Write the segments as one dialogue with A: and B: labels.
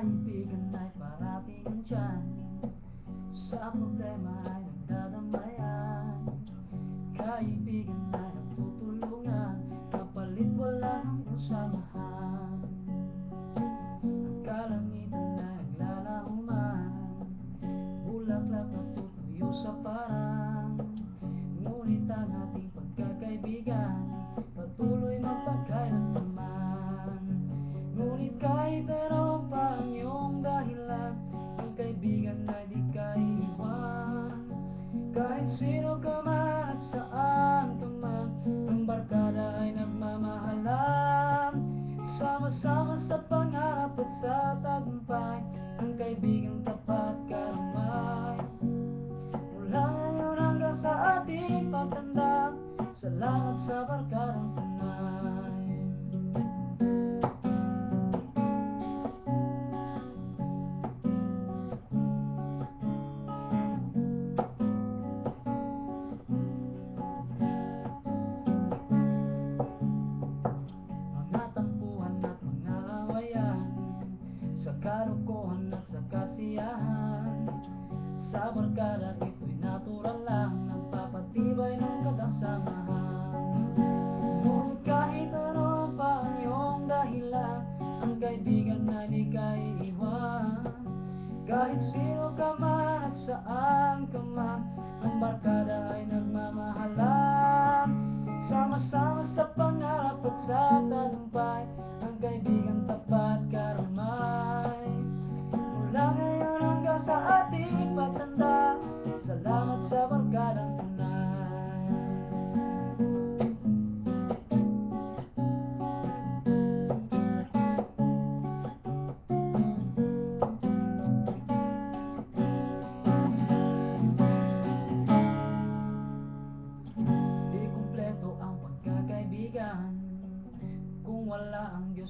A: kaibigan ay parating andyan Sa problema ay nagdadamayan. Kaibigan ay nagtutulungan Kapalit wala ng samahan Salamat sa ka Ang barkada ay nagmamahalan. Sama-sama sa pangarap at sa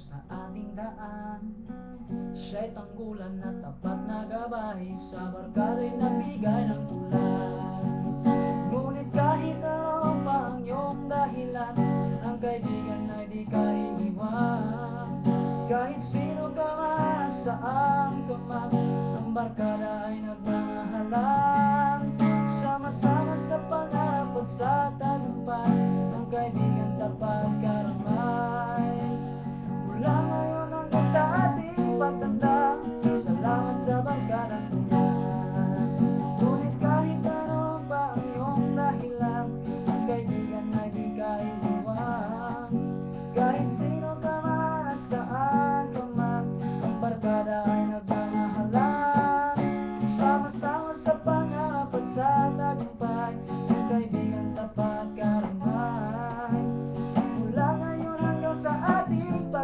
A: Diyos na ating daan. Siya'y tanggulan na tapat na gabay Sa barkada'y nagbigay ng ulan Ngunit kahit ano pa ang iyong dahilan Ang kaibigan ay di ka iiwan Kahit sino ka man, saan ka man Ang barkada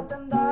A: matanda